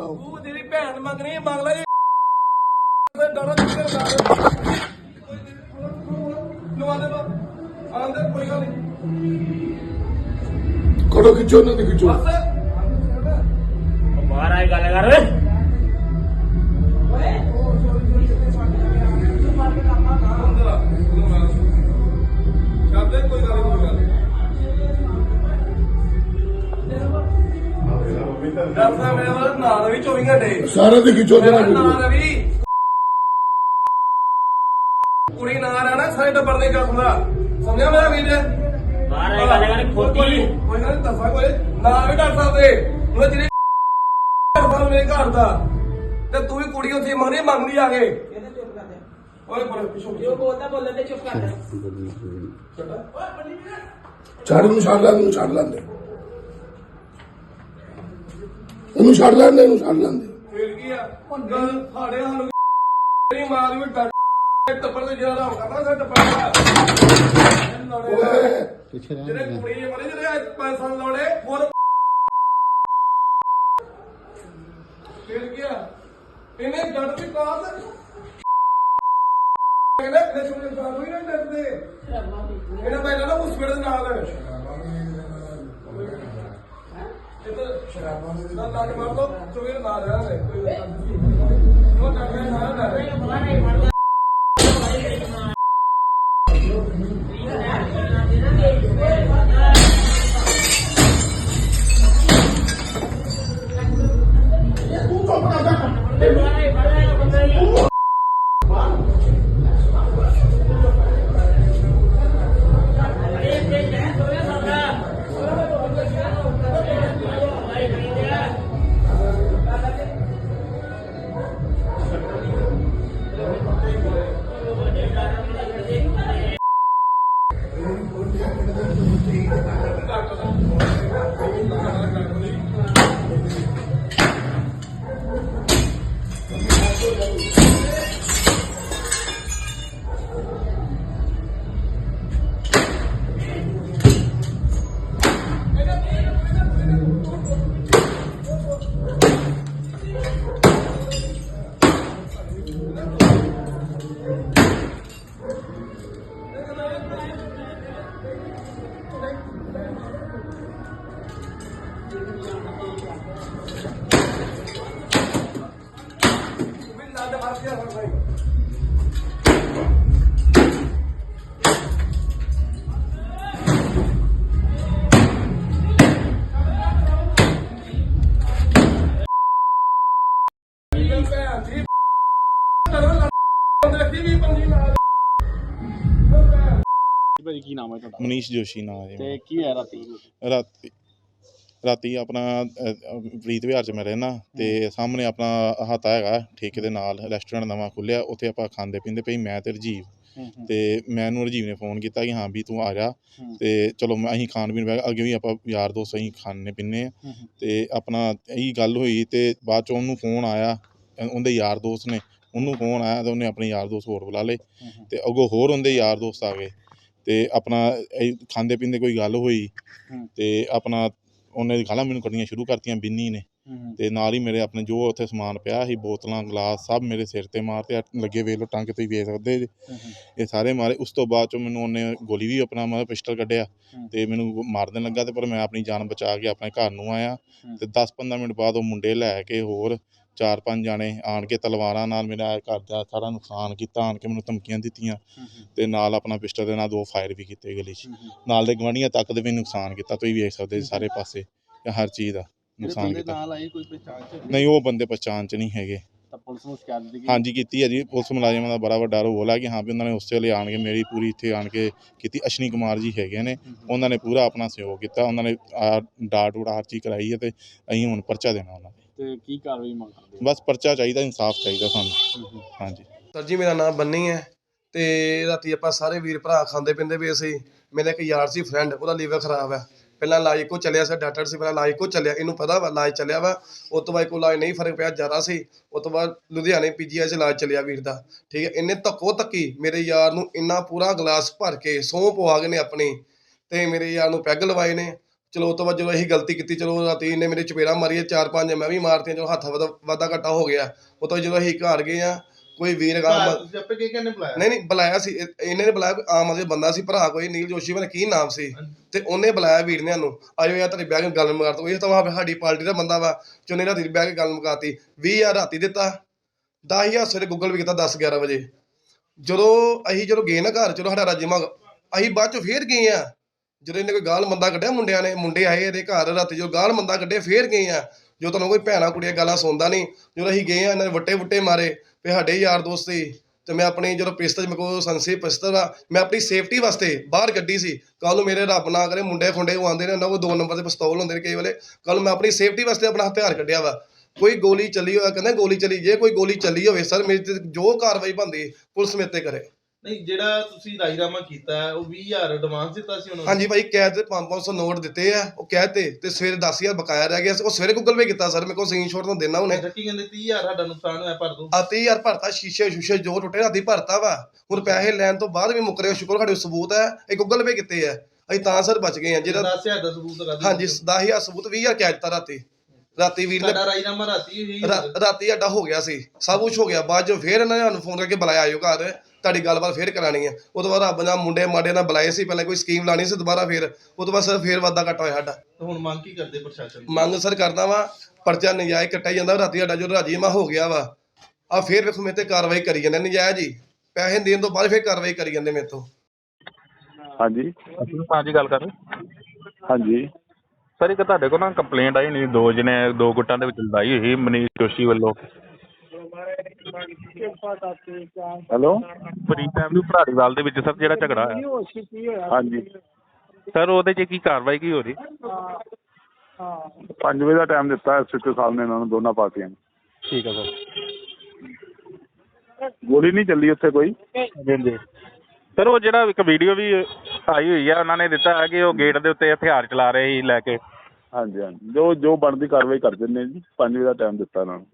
ਕਰਾਓ ਤੂੰ ਤੇਰੀ ਭੈਣ ਮੰਗਣੀ ਮੰਗ ਲੈ ਜੀ। ਡਰਾ ਚੁੱਕੇ ਨਾ ਲਵਾ ਦੇ ਬਾ ਆਂਦੇ ਕੋਈ ਗੱਲ ਨਹੀਂ। ਕਰੋ ਖਿੱਚੋ ਨਾ ਖਿੱਚੋ। ਬਸ। ਬਾਹਰ ਆਏ ਗੱਲ ਕਰ। ਓਏ ਦੱਸਦਾ ਮੇਰੇ ਵਾਲਾ ਨਾਲ ਵੀ 24 ਘੰਟੇ। ਸਾਰਾ ਦੀ ਖਿੱਚੋ ਤੇ ਨਾ ਮੇਰਾ ਨਾਂ ਰਵੀ ਕੁੜੀ ਨਾਂ ਆ ਨਾ ਸਾਰੇ ਟੱਬਰ ਦੇ ਗੱਲ ਸੁਣਦਾ ਸਮਝਿਆ ਮੇਰਾ ਵੀਰ? ਬਾਹਰ ਆਏ ਗੱਲ ਕਰ ਖੋਤੀ। ਕੋਈ ਨਾ ਦੱਸਾਂ ਕੋਈ। ਨਾਂ ਵੀ ਦੱਸ ਸਕਦੇ। ਉਹ ਜਿਹੜੇ ਘਰ ਮੇਰੇ ਘਰ ਦਾ। ਤੇ ਤੂੰ ਵੀ ਕੁੜੀ ਉੱਥੇ ਮੰਗਣੀ ਮੰਗਦੀ ਆ ਕੇ। ਇਹਦਾ ਚੁੱਪ ਕਰ ਦੇ ਓਏ ਬੜੇ ਪਿਛੋ ਜੋ ਬੋਲਦਾ ਬੋਲਦਾ ਤੇ ਚੁੱਪ ਕਰ ਦੇ ਛੱਡ ਨੂੰ ਛੱਡ ਲੈ ਨੂੰ ਛੱਡ ਲੈਂਦੇ ਉਹਨੂੰ ਛੱਡ ਲੈਂਦੇ ਉਹਨੂੰ ਛੱਡ ਲੈਂਦੇ। ਫੇਰ ਕੀ ਆ? ਗੱਲ ਸਾਡੇ ਹਾਲ ਤੇਰੀ ਮਾਂ ਦੀ ਵੀ ਡਰ ਟੱਬਰ ਦੇ ਜਿਹੜਾ ਰਾਮ ਕਰਦਾ ਸਾਡੇ ਟੱਬਰ ਦਾ। ਓਏ। ਜਿਹੜੇ ਕੁੜੀ ਮਰੇ ਜਿਹੜੇ ਪੰਜ ਸਾਲ ਲਾਉਣੇ ਹੋਰ ਫੇਰ ਕੀ ਆ? ਇਹਨੇ ਜੱਟ ਦੀ ਕਾਲ ਕਹਿੰਦੇ ਕਿ ਸੁਣੇ ਸਾਨੂੰ ਹੀ ਨਾ ਡਰਦੇ ਇਹਨਾਂ ਪਹਿਲਾਂ ਨਾ ਉਸ ਵੇਲੇ ਦੇ ਨਾਲ ਇਹ ਤਾਂ ਨਾਲ ਲੱਗ ਮਾਰ ਦੋ ਚੋਗੇ ਨਾਲ ਰਹਿਣਾ ਕੋਈ ਉਹ ਡਰਦੇ ਨਾ ਡਰਦੇ ਰੱਖੀ ਵੀ ਪੰਜੀ ਨਾਲ ਭਾਜੀ ਕੀ ਨਾਮ ਹੈ ਤੁਹਾਡਾ? ਮਨੀਸ਼ ਜੋਸ਼ੀ ਨਾਮ ਹੈ ਤੇ ਕੀ ਹੋਇਆ ਰਾਤੀ। ਰਾਤੀ ਰਾਤੀ ਆਪਣਾ ਪ੍ਰੀਤ ਵਿਹਾਰ ਚ ਮੈਂ ਰਹਿਣਾ ਤੇ ਸਾਹਮਣੇ ਆਪਣਾ ਹਾਤਾ ਹੈਗਾ ਠੇਕੇ ਦੇ ਨਾਲ ਰੈਸਟੋਰੈਂਟ ਨਵਾਂ ਖੁੱਲਿਆ ਉੱਥੇ ਆਪਾਂ ਖਾਂਦੇ ਪੀਂਦੇ ਪਈ ਮੈਂ ਤੇ ਰਜੀਵ। ਤੇ ਮੈਨੂੰ ਰਜੀਵ ਨੇ ਫੋਨ ਕੀਤਾ ਕਿ ਹਾਂ ਵੀ ਤੂੰ ਆ ਜਾ। ਹੂੰ। ਤੇ ਚਲੋ ਮੈਂ ਅਸੀਂ ਖਾਣ ਪੀਣ ਬੈ ਗਏ। ਅੱਗੇ ਵੀ ਆਪਾਂ ਯਾਰ ਦੋਸਤ ਅਸੀਂ ਖਾਣੇ ਪੀਂਦੇ ਆ ਹੂੰ, ਹੂੰ। ਤੇ ਆਪਣਾ ਇਹੀ ਗੱਲ ਹੋਈ ਤੇ ਬਾਅਦ ਚ ਉਹਨੂੰ ਫੋਨ ਆਇਆ ਉਹਦੇ ਯਾਰ ਦੋਸਤ ਨੇ। ਉਹਨੂੰ ਫੋਨ ਆਇਆ ਤੇ ਉਹਨੇ ਆਪਣੇ ਯਾਰ ਦੋਸਤ ਹੋਰ ਬੁਲਾ ਲਏ। ਤੇ ਅੱਗੋਂ ਹੋਰ ਉਹਦੇ ਯਾਰ ਦੋਸਤ ਆ ਗਏ। ਤੇ ਆਪਣਾ ਇਹ ਖਾਂਦੇ ਪੀਂਦੇ ਕੋਈ ਗੱਲ ਹੋਈ। ਤੇ ਆਪਣਾ ਉਹਨੇ ਗਾਲਾਂ ਮੈਨੂੰ ਕੱਢਣੀਆਂ ਸ਼ੁਰੂ ਕਰਤੀਆਂ ਬਿੰਨੀ ਨੇ। ਤੇ ਨਾਲ ਹੀ ਮੇਰੇ ਆਪਣੇ ਜੋ ਉੱਥੇ ਸਮਾਨ ਪਿਆ ਸੀ ਬੋਤਲਾਂ ਗਲਾਸ ਸਭ ਮੇਰੇ ਸਿਰ ਤੇ ਮਾਰਤੇ ਆ ਲੱਗੇ ਵੇਖ ਲੋ ਟੰਗ ਤੁਸੀਂ ਵੇਖ ਸਕਦੇ ਇਹ ਸਾਰੇ ਮਾਰੇ। ਉਸ ਤੋਂ ਬਾਅਦ ਚ ਮੈਨੂੰ ਉਹਨੇ ਗੋਲੀ ਵੀ ਆਪਣਾ ਮਤਲਬ ਪਿਸਟਲ ਕੱਢਿਆ। ਤੇ ਮੈਨੂੰ ਮਾਰਨ ਲੱਗਾ ਤੇ ਪਰ ਮੈਂ ਆਪਣੀ ਜਾਨ ਬਚਾ ਕੇ ਆਪਣੇ ਘਰ ਨੂੰ ਆਇਆ। ਤੇ 10-15 ਮਿੰਟ ਬਾਅਦ ਉਹ ਮੁੰਡੇ ਲੈ ਕੇ ਹੋਰ ਚਾਰ ਪੰਜ ਜਾਣੇ ਆਣ ਕੇ ਤਲਵਾਰਾਂ ਨਾਲ ਮੇਰਾ ਘਰ ਦਾ ਸਾਰਾ ਨੁਕਸਾਨ ਕੀਤਾ ਆਣ ਕੇ ਮੈਨੂੰ ਧਮਕੀਆਂ ਦਿੱਤੀਆਂ ਤੇ ਨਾਲ ਆਪਣਾ ਪਿਸਟਲ ਦੇ ਨਾਲ ਦੋ ਫਾਇਰ ਵੀ ਕੀਤੇ ਗਲੀ 'ਚ। ਨਾਲ ਦੇ ਗਵਾਂਢੀਆਂ ਤੱਕ ਦੇ ਵੀ ਨੁਕਸਾਨ ਕੀਤਾ ਤੁਸੀਂ ਵੇਖ ਸਕਦੇ ਸਾਰੇ ਪਾਸੇ ਹਰ ਚੀਜ਼ ਦਾ ਨੁਕਸਾਨ ਕੀਤਾ। ਨਾਲ ਆਏ ਕੋਈ ਪਛਾਣ ਚ ਨਹੀਂ ਉਹ ਬੰਦੇ ਪਛਾਣ ਚ ਨਹੀਂ ਹੈਗੇ। ਪੁਲਿਸ ਨੂੰ ਸ਼ਿਕਾਇਤ ਦਿੱਤੀ ਗਈ? ਹਾਂਜੀ ਕੀਤੀ ਹੈ ਜੀ। ਪੁਲਿਸ ਮੁਲਾਜ਼ਮਾਂ ਦਾ ਬੜਾ ਵੱਡਾ ਰੋਲ ਹੈ ਕਿ ਹਾਂ ਵੀ ਉਹਨਾਂ ਨੇ ਉਸੇ ਵੇਲੇ ਆਣ ਕੇ ਮੇਰੀ ਪੂਰੀ ਇੱਥੇ ਆਣ ਕੇ ਕੀਤੀ। ਅਸ਼ਨੀ ਕੁਮਾਰ ਜੀ ਹੈਗੇ ਨੇ। ਉਹਨਾਂ ਨੇ ਪੂਰਾ ਆਪਣਾ ਸਹਿਯੋਗ ਕੀਤਾ। ਉਹਨਾਂ ਨੇ ਡਾਟ ਡੂਟ ਹਰ ਚੀਜ਼ ਕਰਾਈ ਹੈ ਤੇ ਅਸੀਂ ਹੁਣ ਪਰਚਾ ਦੇਣਾ ਉਹਨਾਂ ਦੇ ਤੇ ਕੀ ਕਾਰਵਾਈ ਮੰਗ ਕਰਦੇ ਹੋ? ਬਸ ਪਰਚਾ ਚਾਹੀਦਾ ਇਨਸਾਫ ਚਾਹੀਦਾ ਸਾਨੂੰ। ਹਾਂਜੀ। ਸਰ ਜੀ ਮੇਰਾ ਨਾਮ ਬੰਨੀ ਹੈ ਤੇ ਰਾਤੀ ਆਪਾਂ ਸਾਰੇ ਵੀਰ ਭਰਾ ਖਾਂਦੇ ਪਿੰਦੇ ਵੀ ਅਸੀਂ। ਮੇਰਾ ਇੱਕ ਯਾਰ ਸੀ ਫਰੈਂਡ ਉਹਦਾ ਲੀਵਰ ਖਰਾਬ ਹੈ। ਪਹਿਲਾਂ ਇਲਾਜ ਕੋ ਚੱਲਿਆ ਸੀ, ਡਾਕਟਰ ਸੀ, ਪਹਿਲਾਂ ਇਲਾਜ ਕੋ ਚੱਲਿਆ, ਇਹਨੂੰ ਪਤਾ ਵਾ ਇਲਾਜ ਚੱਲਿਆ ਵਾ, ਉਸ ਤੋਂ ਬਾਅਦ ਕੋਈ ਇਲਾਜ ਨਹੀਂ ਫ਼ਰਕ ਪਿਆ, ਜ਼ਿਆਦਾ ਸੀ, ਉਸ ਤੋਂ ਬਾਅਦ ਲੁਧਿਆਣੇ ਪੀਜੀਆਈ 'ਚ ਇਲਾਜ ਚੱਲਿਆ ਵੀਰ ਦਾ, ਠੀਕ ਹੈ ਇਹਨੇ ਧੱਕੋ ਧੱਕੀ, ਮੇਰੇ ਯਾਰ ਨੂੰ ਇੰਨਾ ਪੂਰਾ ਗਲਾਸ ਭਰ ਕੇ ਸਹੁੰ ਪਵਾ ਗਏ ਨੇ ਆਪਣੀ, ਤੇ ਮੇਰੇ ਯਾਰ ਨੂੰ ਪੈਗ ਲਵਾਏ ਨੇ, ਚਲੋ ਉਹ ਤੋਂ ਬਾਅਦ ਜਦੋਂ ਅਸੀਂ ਗਲਤੀ ਕੀਤੀ, ਚਲੋ ਰਾਤੀ ਇਹਨੇ ਮੇਰੇ ਚਪੇੜਾ ਮਾਰੀਏ ਚਾਰ ਪੰਜ ਮੈਂ ਵੀ ਮਾਰਤੀਆਂ, ਚਲੋ ਹੱਥ ਵਾਦਾ ਵਾਦਾ ਘਟਾ ਹੋ ਗਿਆ ਉਹ ਤੋਂ ਜਦੋਂ ਅਸੀਂ ਘਰ ਗਏ ਆ ਕੋਈ ਵੀਰ ਗਾ ਤੁਸੀਂ ਆਪੇ ਕੀ ਕਹਿੰਦੇ ਬੁਲਾਇਆ? ਨਹੀਂ ਨਹੀਂ ਬੁਲਾਇਆ ਸੀ। ਇਹ- ਇਹਨੇ ਨੇ ਬੁਲਾਇਆ ਕੋਈ ਆਮ ਆਦਮੀ ਬੰਦਾ ਸੀ ਭਰਾ ਕੋਈ ਨੀਲ ਜੋਸ਼ੀ ਬਨ ਕੀ ਨਾਮ ਸੀ। ਤੇ ਉਹਨੇ ਬੁਲਾਇਆ ਵੀਰ ਨੇ ਸਾਨੂੰ। ਆਇਓ ਯਾਰ ਤੇਰੀ ਕੇ ਗੱਲ ਮੁਕਾ ਤਾ ਇਹ ਤਾਂ ਵਾ ਸਾਡੀ ਪਾਰਟੀ ਦਾ ਬੰਦਾ ਵਾ ਚੁੰਨੇ ਰਾਤੀ ਬਹਿ ਕੇ ਗੱਲ ਮੁਕਾਤੀ 20000 ਰਾਤੀ ਦਿੱਤਾ। 10000 ਸਵੇਰੇ ਗੂਗਲ ਵੀ ਕੀਤਾ 10 11 ਵਜੇ। ਜਦੋਂ ਅਸੀਂ ਜਦੋਂ ਗਏ ਨਾ ਘਰ ਚਲੋ ਸਾਡਾ ਰਾਜੀਮਾ ਅਸੀਂ ਬਾਅਦ ਚ ਫੇਰ ਗਏ ਆ। ਜਦੋਂ ਇਹਨੇ ਕੋਈ ਗਾਲ ਮੰਦਾ ਕੱਢਿਆ ਮੁੰਡਿਆਂ ਨੇ ਮੁੰਡੇ ਆਏ ਇਹਦੇ ਘਰ ਰਾਤੀ ਜਦੋਂ ਗਾਲ ਮੰਦਾ ਕੱਢੇ ਫੇਰ ਗਏ ਆ। ਜੋ ਤੁਹਾਨੂੰ ਕੋਈ ਭੈਣਾ ਕੁੜੀਆਂ ਗਾਲਾਂ ਸੁਣਦਾ ਨਹੀਂ ਜਦੋਂ ਅਸੀਂ ਗਏ ਆ ਇਹਨਾਂ ਨੇ ਵੱਟੇ ਵੁੱਟੇ ਮਾਰੇ। ਵੀ ਸਾਡੇ ਯਾਰ ਦੋਸਤ ਸੀ ਤੇ ਮੈਂ ਆਪਣੀ ਜਦੋਂ ਪਿਸਤਲ ਮੇਰੇ ਕੋਲ ਸੰਸੀ ਪਿਸਤਲ ਆ ਮੈਂ ਆਪਣੀ ਸੇਫਟੀ ਵਾਸਤੇ ਬਾਹਰ ਕੱਢੀ ਸੀ। ਕੱਲ ਨੂੰ ਮੇਰੇ ਰੱਬ ਨਾ ਕਰੇ ਮੁੰਡੇ ਖੁੰਡੇ ਉਹ ਆਉਂਦੇ ਨੇ, ਉਹਨਾਂ ਕੋਲ ਦੋ ਨੰਬਰ ਦੇ ਪਿਸਤੌਲ ਹੁੰਦੇ ਨੇ ਕਈ ਵੇਲੇ ਕੱਲ ਨੂੰ ਮੈਂ ਆਪਣੀ ਸੇਫਟੀ ਵਾਸਤੇ ਆਪਣਾ ਹਥਿਆਰ ਕੱਢਿਆ ਵਾ। ਕੋਈ ਗੋਲੀ ਚੱਲੀ ਹੋਇਆ ਕਹਿੰਦਾ ਗੋਲੀ ਚੱਲੀ, ਜੇ ਕੋਈ ਗੋਲੀ ਚੱਲੀ ਹੋਵੇ, ਸਰ, ਮੇਰੀ ਤੇ ਜੋ ਕਾਰਵਾਈ ਬਣਦੀ, ਪੁਲਿਸ ਮੇਰੇ ਤੇ ਕਰੇ। ਨਹੀਂ ਜਿਹੜਾ ਤੁਸੀਂ ਰਾਜੀਨਾਮਾ ਕੀਤਾ ਹੈ, ਉਹ 20000 ਐਡਵਾਂਸ ਦਿੱਤਾ ਸੀ ਉਹਨਾਂ ਨੂੰ। ਹਾਂਜੀ ਭਾਈ ਕੈਦ ਤੇ 500 ਨੋਟ ਦਿੱਤੇ ਆ ਉਹ ਕੈਦ ਤੇ ਤੇ ਸਵੇਰੇ 10000 ਬਕਾਇਆ ਰਹਿ ਗਿਆ ਸੀ। ਉਹ ਸਵੇਰੇ ਗੂਗਲ ਪੇ ਕੀਤਾ ਸਰ ਮੇਰੇ ਕੋਲ ਸਕਰੀਨਸ਼ਾਟ ਤਾਂ ਦੇਣਾ ਉਹਨੇ। ਕੀ ਕਹਿੰਦੇ 30000 ਸਾਡਾ ਨੁਕਸਾਨ ਹੋਇਆ ਭਰ ਦੋ। ਆ 30000 ਭਰਤਾ ਸ਼ੀਸ਼ੇ ਸ਼ੂਸ਼ੇ ਜੋ ਟੁੱਟੇ ਰਾਤੀ ਭਰਤਾ ਵਾ। ਹੁਣ ਪੈਸੇ ਲੈਣ ਤੋਂ ਬਾਅਦ ਵੀ ਮੁੱਕਰੇ ਸ਼ੁਕਰ ਸਾਡੇ ਕੋਲ ਸਬੂਤ ਹੈ ਇਹ ਗੂਗਲ ਪੇ ਕੀਤੇ ਆ। ਅਸੀਂ ਤਾਂ ਸਰ ਬਚ ਗਏ ਆ ਜਿਹੜਾ 10000 ਦਾ ਸਬੂਤ ਦਿਓ। ਹਾਂਜੀ 10000 ਸਬੂਤ 20000 ਕੈਦ ਦਿੱਤਾ ਰਾਤੀ। ਰਾਤੀ ਵੀਰ ਨੇ ਸਾਡਾ ਰਾਜੀਨਾਮਾ ਰਾਤੀ ਰਾ- ਰਾਤੀ ਸਾਡਾ ਹੋ ਗਿਆ ਸੀ। ਸਭ ਕੁਝ ਹੋ ਗਿਆ। ਬਾਅਦ ਜੋ ਫੇਰ ਇਹਨਾਂ ਨੇ ਸਾਨੂੰ ਫੋਨ ਕਰਕੇ ਬੁਲਾਇਆ ਆਇਓ ਘਰ। ਤੁਹਾਡੀ ਗੱਲਬਾਤ ਫੇਰ ਕਰਾਣੀ ਹੈ। ਉਹ ਤੋਂ ਬਾਅਦ ਰੱਬ ਨਾਲ ਮੁੰਡੇ ਮਾਡੇ ਨਾਲ ਬੁਲਾਏ ਸੀ ਪਹਿਲਾਂ ਕੋਈ ਸਕੀਮ ਲਾਣੀ ਸੀ ਦੁਬਾਰਾ ਫੇਰ। ਉਹ ਤੋਂ ਬਾਅਦ ਸਰ ਫੇਰ ਵਾਦਾ ਘਟਾ ਹੋਇਆ ਸਾਡਾ। ਤੇ ਹੁਣ ਮੰਗ ਕੀ ਕਰਦੇ ਪ੍ਰਸ਼ਾਸਨ ਤੋਂ? ਮੰਗ ਸਰ ਕਰਦਾ ਵਾ ਪਰਚਾ ਨਜਾਇਜ਼ ਕੱਟਿਆ ਜਾਂਦਾ ਰਾਤੀ ਸਾਡਾ ਜੋ ਰਾਜੀਮਾ ਹੋ ਗਿਆ ਵਾ ਆ ਫੇਰ ਵੇਖੋ ਮੇਰੇ ਤੇ ਕਾਰਵਾਈ ਕਰੀ ਜਾਂਦੇ ਨਜਾਇਜ਼ ਹੀ। ਪੈਸੇ ਦੇਣ ਤੋਂ ਬਾਅਦ ਫੇਰ ਕਾਰਵਾਈ ਕਰੀ ਜਾਂਦੇ ਮੇਰੇ ਤੋਂ। ਹਾਂਜੀ। ਹਾਂਜੀ ਗੱਲ ਕਰ ਰਹੇ। ਹਾਂਜੀ। ਸਰ ਇੱਕ ਤੁਹਾਡੇ ਕੋਲ ਨਾ ਕੰਪਲੇਂਟ ਆਈ ਨਹੀਂ ਦੋ ਜਣੇ ਦੋ ਗੁੱਟਾਂ ਦੇ ਵਿੱਚ ਲੜਾਈ ਹੋਈ ਮਨੀਸ਼ ਜੋਸ਼ੀ ਵੱਲੋਂ। ਹੈਲੋ? ਫਰੀਦ ਐਵਨਿਊ ਭਰਾੜੀਵਾਲ ਦੇ ਵਿੱਚ ਸਰ ਜਿਹੜਾ ਝਗੜਾ ਹੋਇਆ। ਹਾਂਜੀ। ਸਰ ਉਹਦੇ 'ਚ ਕੀ ਕਾਰਵਾਈ ਕੀ ਹੋ ਰਹੀ? 5 ਵਜੇ ਦਾ ਟਾਈਮ ਦਿੱਤਾ ਐਸਐਚਓ ਸਾਹਿਬ ਨੇ ਇਹਨਾਂ ਨੂੰ ਦੋਨਾਂ ਪਾਰਟੀਆਂ ਨੂੰ। ਠੀਕ ਹੈ ਸਰ। ਗੋਲੀ ਨਹੀਂ ਚੱਲੀ ਉੱਥੇ ਕੋਈ? ਜੀ ਜੀ ਸਰ ਉਹ ਜਿਹੜਾ ਇੱਕ ਵੀਡੀਓ ਵੀ ਆਈ ਹੋਈ ਆ ਉਹਨਾਂ ਨੇ ਦਿੱਤਾ ਹੈ ਕਿ ਉਹ ਗੇਟ ਦੇ ਉੱਤੇ ਹਥਿਆਰ ਚਲਾ ਰਹੇ ਸੀ ਲੈ ਕੇ। ਹਾਂਜੀ ਹਾਂਜੀ। ਜੋ ਜੋ ਬਣਦੀ ਕਾਰਵਾਈ ਕਰ ਦਿੰਦੇ ਜੀ 5 ਵਜੇ ਦਾ ਟਾਈਮ ਦਿੱਤਾ ਇਹਨਾਂ ਨੂੰ।